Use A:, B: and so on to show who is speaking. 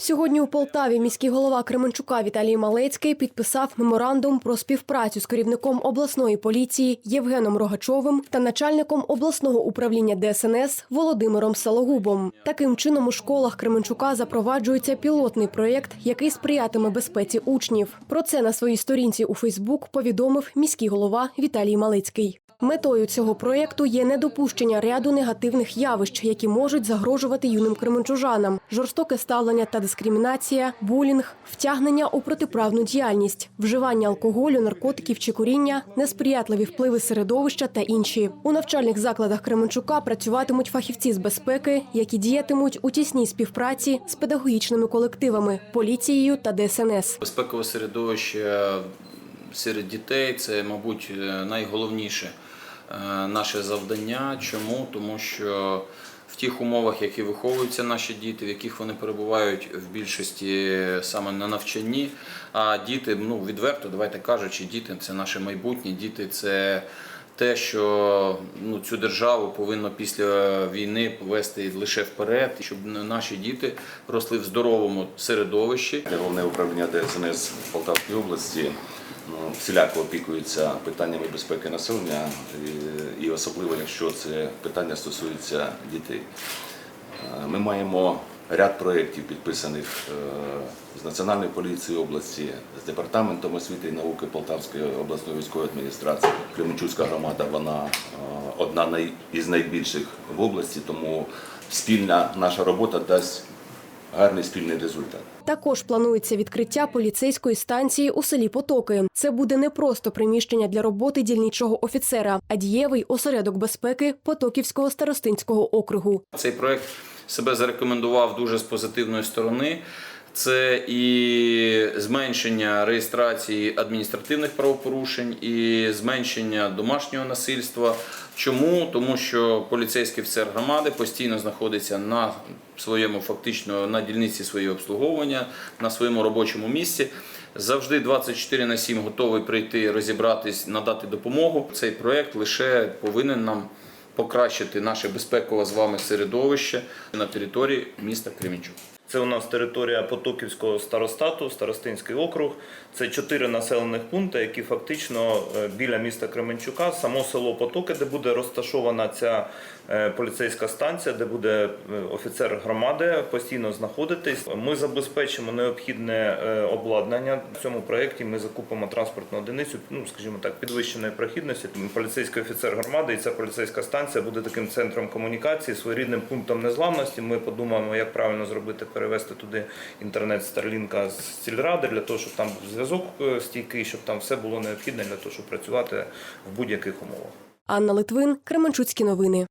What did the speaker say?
A: Сьогодні у Полтаві міський голова Кременчука Віталій Малецький підписав меморандум про співпрацю з керівником обласної поліції Євгеном Рогачовим та начальником обласного управління ДСНС Володимиром Сологубом. Таким чином у школах Кременчука запроваджується пілотний проєкт, який сприятиме безпеці учнів. Про це на своїй сторінці у Фейсбук повідомив міський голова Віталій Малецький. Метою цього проєкту є недопущення ряду негативних явищ, які можуть загрожувати юним кременчужанам: жорстоке ставлення та дискримінація, булінг, втягнення у протиправну діяльність, вживання алкоголю, наркотиків чи куріння, несприятливі впливи середовища та інші. У навчальних закладах Кременчука працюватимуть фахівці з безпеки, які діятимуть у тісній співпраці з педагогічними колективами, поліцією та ДСНС.
B: Безпекове середовище серед дітей це, мабуть, найголовніше е, наше завдання. Чому? Тому що в тих умовах, які виховуються наші діти, в яких вони перебувають в більшості саме на навчанні, а діти, ну відверто, давайте кажучи, діти це наше майбутнє, діти це. Те, що ну, цю державу повинно після війни повести лише вперед, щоб наші діти росли в здоровому середовищі,
C: Головне управління ДСНС в Полтавській області ну, всіляко опікується питаннями безпеки населення, і, і особливо якщо це питання стосується дітей. Е, Ми маємо ряд проєктів, підписаних е, з Національною поліцією області, з департаментом освіти і науки Полтавської обласної військової адміністрації. Кременчуцька громада вона е, одна із найбільших в області, тому спільна наша робота дасть гарний спільний результат.
A: Також планується відкриття поліцейської станції у селі Потоки. Це буде не просто приміщення для роботи дільничого офіцера, а дієвий осередок безпеки Потоківського старостинського округу.
B: Цей проект себе зарекомендував дуже з позитивної сторони. Це і зменшення реєстрації адміністративних правопорушень, і зменшення домашнього насильства. Чому? Тому що поліцейський офіцер громади постійно знаходиться на своєму фактично на дільниці своєї обслуговування, на своєму робочому місці. Завжди 24 на 7 готовий прийти, розібратись, надати допомогу. Цей проект лише повинен нам покращити наше безпекове з вами середовище на території міста Кремінчук.
D: Це у нас територія Потоківського старостату, Старостинський округ. Це чотири населених пункти, які фактично е, біля міста Кременчука, само село Потоки, де буде розташована ця е, поліцейська станція, де буде е, офіцер громади постійно знаходитись. Ми забезпечимо необхідне обладнання. В цьому проєкті ми закупимо транспортну одиницю, ну скажімо так, підвищеної прохідності. Поліцейський офіцер громади і ця поліцейська станція буде таким центром комунікації, своєрідним пунктом незламності. Ми подумаємо, як правильно зробити перевести туди інтернет Старлінка з сільради для того, щоб там був зв'язок е, стійкий, щоб там все було необхідне для того, щоб працювати в будь-яких умовах.
A: Анна Литвин, Кременчуцькі новини.